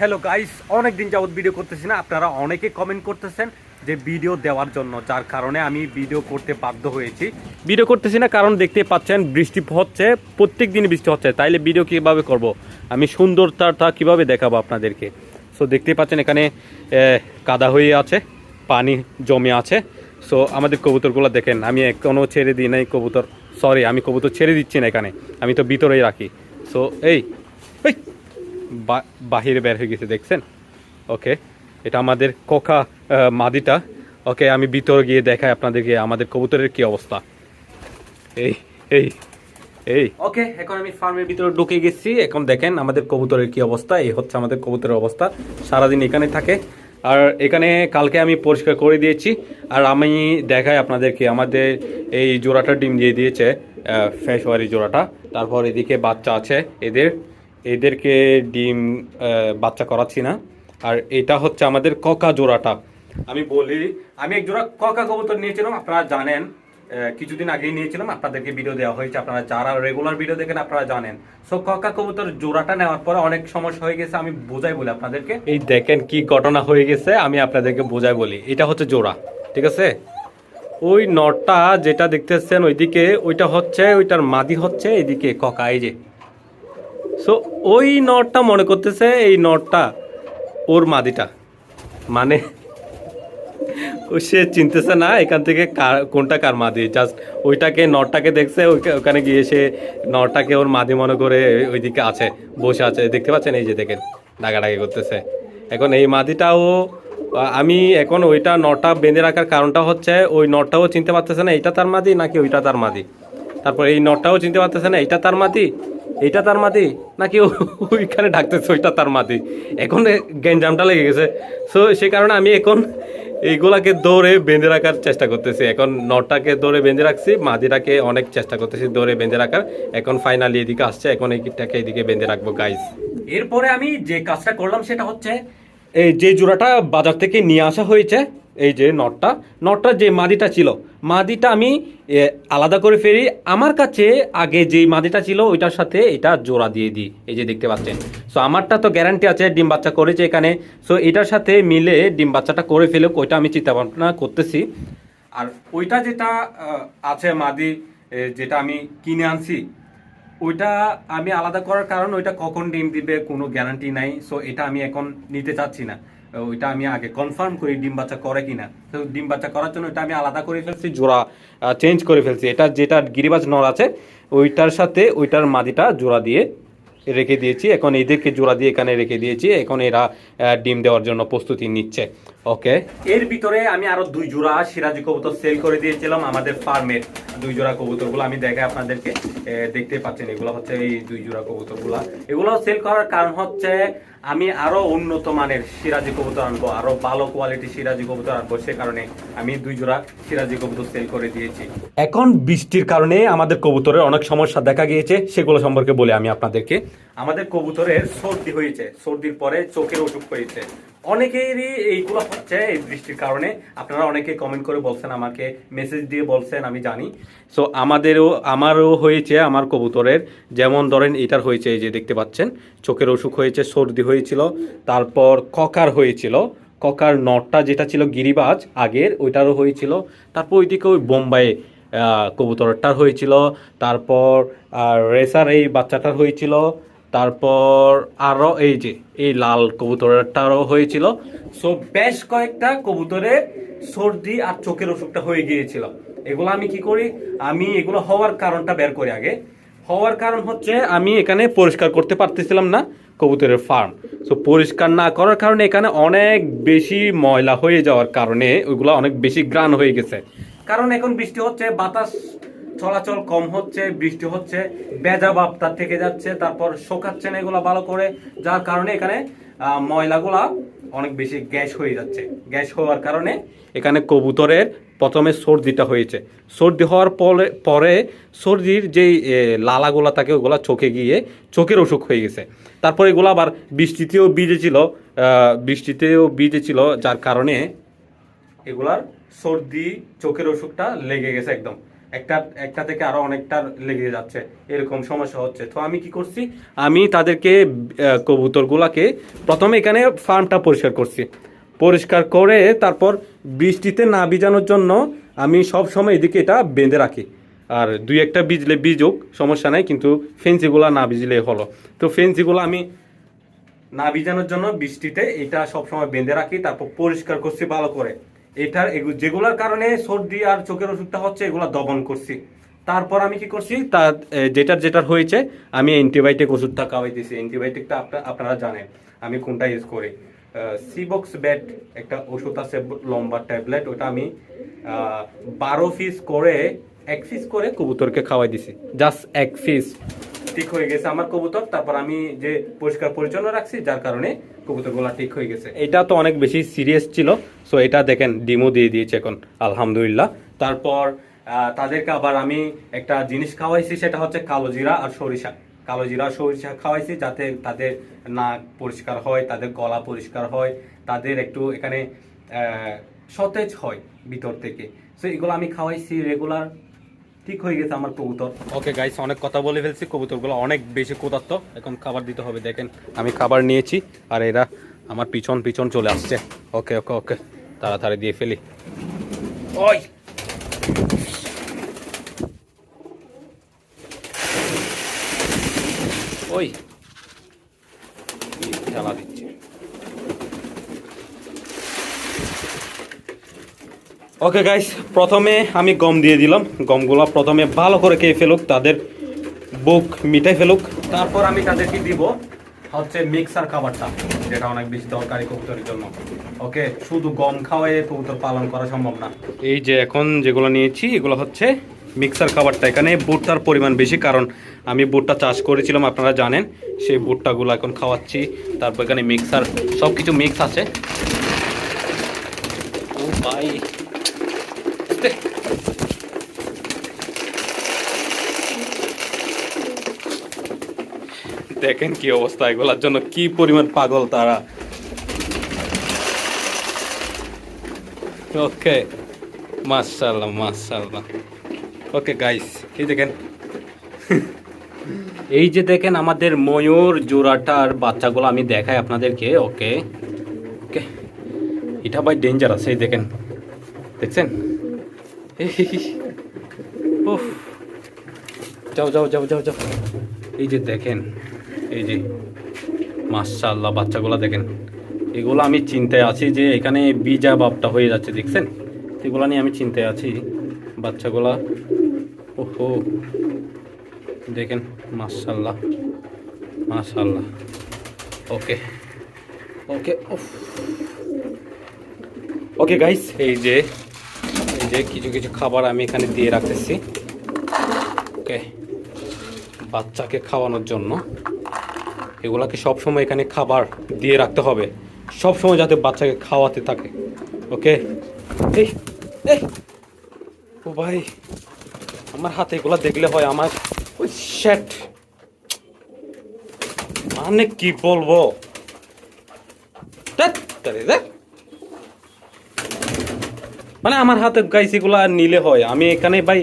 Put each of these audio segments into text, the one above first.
Hello guys অনেক দিন যাবত ভিডিও করতেছি না। আপনারা অনেকে কমেন্ট করতেছেন যে ভিডিও দেওয়ার জন্য, যার কারণে আমি ভিডিও করতে বাধ্য হয়েছি। ভিডিও করতেছি না, কারণ দেখতে পাচ্ছেন বৃষ্টি হচ্ছে প্রত্যেক দিন বৃষ্টি হচ্ছে। তাইলে ভিডিও কীভাবে করব? আমি সুন্দরতা কীভাবে দেখাবো আপনাদেরকে? সো দেখতে পাচ্ছেন এখানে কাদা হয়ে আছে, পানি জমে আছে। সো আমাদের কবুতরগুলো দেখেন, আমি এখনও ছেড়ে দিই নাই কবুতর। সরি আমি কবুতর ছেড়ে দিচ্ছি না এখানে। আমি তো ভিতরেই রাখি। সো এই এই! বাহিরে বের হয়ে গেছে, দেখছেন? ওকে, এটা আমাদের কোকা মাদিটা। ওকে, আমি ভিতরে গিয়ে দেখাই আপনাদেরকে আমাদের কবুতরের কি অবস্থা। এই এই এই। ওকে, এখন আমি ফার্মের ভিতরে ঢুকে গেছি। এখন দেখেন আমাদের কবুতরের কি অবস্থা, এই হচ্ছে আমাদের কবুতরের অবস্থা। সারাদিন এখানে থাকে। আর এখানে কালকে আমি পরিষ্কার করে দিয়েছি। আর আমি দেখাই আপনাদেরকে আমাদের এই জোড়াটা ডিম দিয়ে দিয়েছে ফ্রেশওয়ারি জোড়াটা। তারপর এদিকে বাচ্চা আছে এদের। এদেরকে ডিম বাচ্চা করাচ্ছি না। আর এটা হচ্ছে আমাদের ককা জোড়াটা। আমি বলি, আমি এক জোড়া ককা কবুতর নিয়েছিলাম, আপনারা জানেন কিছুদিন আগেই নিয়েছিলাম, আপনাদেরকে ভিডিও দেওয়া হয়েছে, আপনারা যারা রেগুলার ভিডিও দেখেন, আপনারা জানেন। সো ককা কবুতর জোড়াটা নেওয়ার পরে অনেক সমস্যা হয়ে গেছে, আমি বোঝাই বলি আপনাদেরকে। এই দেখেন কি ঘটনা হয়ে গেছে, আমি আপনাদেরকে বোঝাই বলি। এটা হচ্ছে জোড়া, ঠিক আছে? ওই নটটা যেটা দেখতেছেন ওইদিকে, ওইটা হচ্ছে, ওইটার মাদি হচ্ছে এইদিকে ককা, এই যে। সো ওই নটটা মনে করতেছে এই নটটা ওর মাদিটা। মানে ও সে চিনতেছে না এখান থেকে কার, কোনটা কার মাদি। জাস্ট ওইটাকে, নটটাকে দেখছে ওখানে গিয়ে সে নটটাকে ওর মাদি মনে করে ওইদিকে আছে, বসে আছে। দেখতে পাচ্ছেন? এই যে দেখেন ডাকাডাকি করতেছে। এখন এই মাদিটাও, আমি এখন ওইটা নটা বেঁধে রাখার কারণটা হচ্ছে, ওই নটটাও চিনতে পারতেছে না, এইটা তার মাদি নাকি ওইটা তার মাদি? তারপর এই নটটাও চিনতে পারতেছে না, এইটা তার মাদি? এইটা তার মাদি? নাকি ওইখানে ডাকতেছে ওইটা তার মাদি? এখন গ্যাঞ্জামটা লেগে গেছে। সো সে কারণে আমি এখন এইগুলাকে দৌড়ে বেঁধে রাখার চেষ্টা করতেছি। এখন নটাকে দৌড়ে বেঁধে রাখছি মাদিটাকে অনেক চেষ্টা করতেছি দৌড়ে বেঁধে রাখার। এখন ফাইনালি এদিকে আসছে এখন এইটাকে এদিকে বেঁধে রাখব গাইস এরপরে আমি যে কাজটা করলাম সেটা হচ্ছে এই যে জোড়াটা বাজার থেকে নিয়ে আসা হয়েছে এই যে নটটা নটটা যে মাদিটা ছিল, মাদিটা আমি আলাদা করে ফেরি আমার কাছে আগে যে মাদিটা ছিল, ওইটার সাথে এটা জোড়া দিয়ে দিই, এই যে দেখতে পাচ্ছেন। সো আমারটা তো গ্যারান্টি আছে, ডিম বাচ্চা করেছে এখানে। সো এটার সাথে মিলে ডিম বাচ্চাটা করে ফেলে ওইটা আমি চিন্তা ভাবনা করতেছি। আর ওইটা যেটা আছে মাদি যেটা আমি কিনে আনছি, ওইটা আমি আলাদা করার কারণ, ওইটা কখন ডিম দিবে কোনো গ্যারান্টি নাই। সো এটা আমি এখন নিতে চাচ্ছি না। ওইটা আমি আগে কনফার্ম করি ডিম বাচ্চা করে কিনা। তো ডিম বাচ্চা করার জন্য ওইটা আমি আলাদা করে ফেলছি, জোড়া চেঞ্জ করে ফেলছি। এটা যেটা গিরিবাজ নর আছে, ওইটার সাথে ওইটার মাদিটা জোড়া দিয়ে রেখে দিয়েছি। এখন এদেরকে জোড়া দিয়ে এখানে রেখে দিয়েছি। এখন এরা ডিম দেওয়ার জন্য প্রস্তুতি নিচ্ছে। ওকে এর ভিতরে আমি আরও দুই জোড়া সিরাজি কবুতর সেল করে দিয়েছিলাম আমাদের ফার্মের দুই জোড়া কবুতরগুলো আমি দেখাই আপনাদেরকে। দেখতে পাচ্ছেন এগুলো হচ্ছে এই দুই জোড়া কবুতরগুলো। এগুলো সেল করার কারণ হচ্ছে আমি আরও উন্নত মানের সিরাজি কবুতর আনব আরও ভালো কোয়ালিটি সিরাজি কবুতর আনব সে কারণে আমি দুই জোড়া সিরাজি কবুতর সেল করে দিয়েছি। এখন বৃষ্টির কারণে আমাদের কবুতরের অনেক সমস্যা দেখা গিয়েছে সেগুলো সম্পর্কে বলি আমি আপনাদেরকে। আমাদের কবুতরের সর্দি হয়েছে সর্দির পরে চোখের অসুখ হয়েছে। অনেকেরই এইগুলো হচ্ছে এই বৃষ্টির কারণে। আপনারা অনেকে কমেন্ট করে বলছেন, আমাকে মেসেজ দিয়ে বলছেন, আমি জানি। সো আমাদেরও, আমারও হয়েছে আমার কবুতরের। যেমন ধরেন, এটার হয়েছে এই যে দেখতে পাচ্ছেন, চোখের অসুখ হয়েছে, সর্দি হয়েছিল, তারপর ককার হয়েছিল। ককার নটটা যেটা ছিল গিরিবাজ, আগের, ওইটারও হয়েছিল। তারপর ওইদিকে ওই বোম্বাই কবুতরটার হয়েছিল। তারপর রেসার এই বাচ্চাটার হয়েছিল। তারপর আরও এই যে, এই লাল কবুতরটারও হয়েছিল। সো বেশ কয়েকটা কবুতরের সর্দি আর চোখের অসুখটা হয়ে গিয়েছিল। এগুলো আমি কি করি? আমি এগুলো হওয়ার কারণটা বের করি আগে। হওয়ার কারণ হচ্ছে আমি এখানে পরিষ্কার করতে পারতেছিলাম না কবুতরের ফার্ম। সো পরিষ্কার না করার কারণে এখানে অনেক বেশি ময়লা হয়ে যাওয়ার কারণে ওইগুলো অনেক বেশি গ্রান হয়ে গেছে। কারণ এখন বৃষ্টি হচ্ছে, বাতাস চলাচল কম হচ্ছে বৃষ্টি হচ্ছে বেজা তার থেকে যাচ্ছে তারপর শোকাচ্ছে না এগুলো ভালো করে যার কারণে এখানে ময়লাগুলা অনেক বেশি গ্যাস হয়ে যাচ্ছে। গ্যাস হওয়ার কারণে এখানে কবুতরের প্রথমে সর্দিটা হয়েছে। সর্দি হওয়ার পরে পরে সর্দির যেই লালাগুলা থাকে ওগুলা চোখে গিয়ে চোখের অসুখ হয়ে গেছে। তারপর এগুলো আবার বৃষ্টিতেও ভিজেছিল আহ, বৃষ্টিতেও ভিজেছিল যার কারণে এগুলার সর্দি চোখের অসুখটা লেগে গেছে একদম। একটা একটা থেকে আরও অনেকটা লেগে যাচ্ছে। এরকম সমস্যা হচ্ছে। তো আমি কি করছি? আমি তাদেরকে কবুতরগুলাকে প্রথমে এখানে ফার্মটা পরিষ্কার করছি। পরিষ্কার করে তারপর বৃষ্টিতে না ভিজানোর জন্য আমি সব সময় এদিকে এটা বেঁধে রাখি। আর দুই একটা বিজলে ভিজুক, সমস্যা নাই, কিন্তু ফেন্সিগুলা না ভিজলে হলো। তো ফেন্সিগুলো আমি না ভিজানোর জন্য বৃষ্টিতে এটা সবসময় বেঁধে রাখি, তারপর পরিষ্কার করছি ভালো করে। এটার যেগুলোর কারণে সর্দি আর চোখের ওষুধটা হচ্ছে, এগুলো দমন করছি। তারপর আমি কি করছি? তা যেটার যেটার হয়েছে, আমি অ্যান্টিবায়োটিক ওষুধটা খাওয়াইতেছি অ্যান্টিবায়োটিকটা আপনা- আপনারা জানেন, আমি কোনটা ইউজ করি? সিবক্স ব্যাট একটা ওষুধ আছে, লম্বা ট্যাবলেট, ওটা আমি বারো পিস করে, এক পিস করে কবুতরকে খাওয়াই দিছি। জাস্ট এক পিস ঠিক হয়ে গেছে আমার কবুতর তারপর আমি যে পরিষ্কার পরিচ্ছন্ন রাখছি যার কারণে কবুতরগুলো ঠিক হয়ে গেছে। এটা তো অনেক বেশি সিরিয়াস ছিল সো এটা দেখেন ডিমো দিয়ে দিয়েছে এখন আলহামদুলিল্লাহ। তারপর তাদেরকে আবার আমি একটা জিনিস খাওয়াইছি সেটা হচ্ছে কালো জিরা আর সরিষা। কালো জিরা সরিষা খাওয়াইছি যাতে তাদের নাক পরিষ্কার হয় তাদের গলা পরিষ্কার হয় তাদের একটু এখানে সতেজ হয় ভিতর থেকে। সো এগুলো আমি খাওয়াইছি রেগুলার ঠিক হয়ে গেছে আমার কবুতর। ওকে গাইস অনেক কথা বলে ফেলছি। কবুতরগুলো অনেক বেশি ক্ষুধার্ত। এখন খাবার দিতে হবে দেখেন। আমি খাবার নিয়েছি আর এরা আমার পিছন পিছন চলে আসছে। ওকে ওকে ওকে তাড়াতাড়ি দিয়ে ফেলি। ওই! ওই! জ্বালা দিচ্ছে। ওকে গাইস প্রথমে আমি গম দিয়ে দিলাম। গমগুলো প্রথমে ভালো করে খেয়ে ফেলুক, তাদের বুক মিটাই ফেলুক। তারপর আমি তাদেরকে দিব হচ্ছে মিক্সার খাবারটা, যেটা অনেক বেশি দরকারি কবুতরের জন্য। ওকে শুধু গম খাওয়াই কবুতর পালন করা সম্ভব না। এই যে এখন যেগুলো নিয়েছি, এগুলো হচ্ছে মিক্সার খাবারটা। এখানে ভুট্টার পরিমাণ বেশি, কারণ আমি ভুট্টা চাষ করেছিলাম, আপনারা জানেন। সেই ভুট্টাগুলো এখন খাওয়াচ্ছি। তারপর এখানে মিক্সার সব কিছু মিক্স আছে। ও ভাই। দেখেন কি অবস্থা এগুলার জন্য কি পরিমাণ পাগল তারা। ওকে মাশাল্লাহ মাশাল্লাহ ওকে গাইস এই দেখেন। এই যে দেখেন আমাদের ময়ূর জোড়াটার বাচ্চাগুলো আমি দেখাই আপনাদেরকে, ওকে। ওকে, এটা ভাই ডেঞ্জারাস এই দেখেন। দেখছেন? যাও যাও যাও যাও যাও। এই যে দেখেন এই যে, মাশাআল্লাহ, বাচ্চাগুলো দেখেন। এগুলো আমি চিন্তায় আছি যে এখানে বিজা বাপটা হয়ে যাচ্ছে, দেখছেন? এগুলো নিয়ে আমি চিন্তায় আছি, বাচ্চাগুলা। ওহো, দেখেন, মাশাআল্লাহ মাশাআল্লাহ। ওকে ওকে ওকে গাইস এই যে এই যে কিছু কিছু খাবার আমি এখানে দিয়ে রাখতেছি। ওকে, বাচ্চাকে খাওয়ানোর জন্য। এগুলাকে সবসময় এখানে খাবার দিয়ে রাখতে হবে। সবসময় যাতে বাচ্চাকে খাওয়াতে থাকে। ওকে? ও ভাই, আমার হাতে এগুলা দেখলে হয় আমার। ওই শ্যাট। মানে কি বলব? মানে আমার হাতে গাইস এগুলা নিলে হয়। আমি এখানে ভাই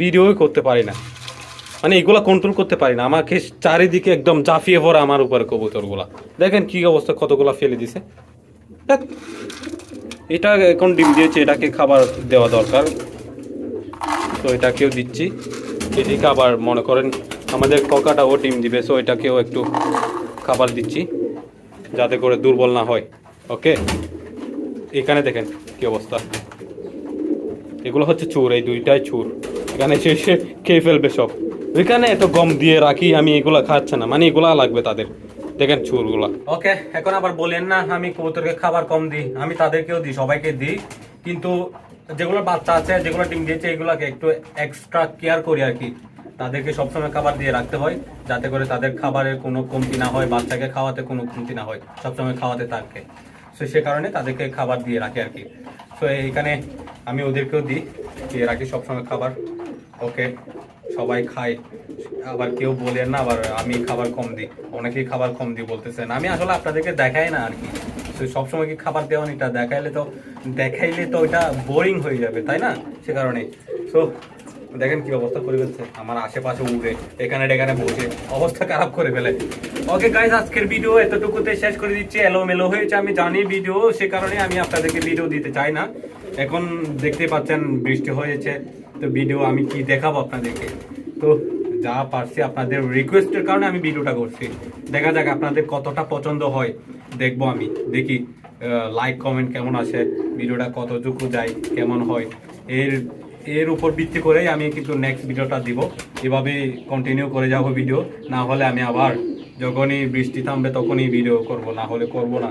ভিডিওই করতে পারি না। মানে এগুলো কন্ট্রোল করতে পারি না। আমাকে চারিদিকে একদম জাফিয়ে পড়ে আমার উপরে কবুতরগুলা। দেখেন কি অবস্থা, কতগুলা ফেলে দিছে। এটা এখন ডিম দিয়েছে, এটাকে খাবার দেওয়া দরকার। তো এটাকেও দিচ্ছি। এদিকে আবার মনে করেন আমাদের ককাটাও ডিম দিবে সো এটাকেও একটু খাবার দিচ্ছি, যাতে করে দুর্বল না হয়। ওকে? এখানে দেখেন কি অবস্থা। এগুলো হচ্ছে চুর, এই দুইটাই চুর। এখানে এসে খেয়ে ফেলবে সব। ওইখানে এত গম দিয়ে রাখি, আমি এগুলা খাচ্ছে না। মানে এগুলা লাগবে তাদের। দেখেন চুরগুলা ওকে, এখন আবার বলেন না, আমি কবুতরকে খাবার কম দিই। আমি তাদেরকেও দিই, সবাইকে দিই। কিন্তু যেগুলো বাচ্চা আছে, যেগুলো ডিম দিয়েছে, এগুলোকে একটু এক্সট্রা কেয়ার করি আর কি। তাদেরকে সবসময় খাবার দিয়ে রাখতে হয়, যাতে করে তাদের খাবারের কোনো কমতি না হয়, বাচ্চাকে খাওয়াতে কোনো কমতি না হয়, সবসময় খাওয়াতে থাকে সো সে কারণে তাদেরকে খাবার দিয়ে রাখি আর কি। সো এইখানে আমি ওদেরকেও দিই, দিয়ে রাখি সবসময় খাবার। ওকে সবাই খায়, আবার কেউ বলেন না, আবার আমি খাবার কম দিই, অনেকেই খাবার কম দিই বলতেছেন। আমি আসলে আপনাদেরকে দেখাই না আর কি। সবসময় কি খাবার দেওয়া এটা দেখাইলে তো দেখাইলে তো ওইটা বোরিং হয়ে যাবে, তাই না? সে কারণে। সো দেখেন কি অবস্থা করে ফেলছে। আমার আশেপাশে উড়ে, এখানে এখানে বসে অবস্থা খারাপ করে ফেলে। ওকে গাইস আজকের ভিডিও এতটুকুতে শেষ করে দিচ্ছি। এলোমেলো হয়েছে, আমি জানি ভিডিও সে কারণে আমি আপনাদেরকে ভিডিও দিতে চাই না। এখন দেখতে পাচ্ছেন, বৃষ্টি হয়েছে। ভিডিও আমি কি দেখাবো আপনাদেরকে? তো যা পারছি আপনাদের রিকোয়েস্টের কারণে আমি ভিডিওটা করছি। দেখা যাক আপনাদের কতটা পছন্দ হয়। দেখব আমি। দেখি লাইক কমেন্ট কেমন আসে ভিডিওটা কতটুকু যায়, কেমন হয়? এর এর উপর ভিত্তি করেই আমি কিন্তু নেক্সট ভিডিওটা দিব। এভাবে কন্টিনিউ করে যাব ভিডিও না হলে আমি আবার যখনই বৃষ্টি থামবে তখনই ভিডিও করব। না হলে করব না।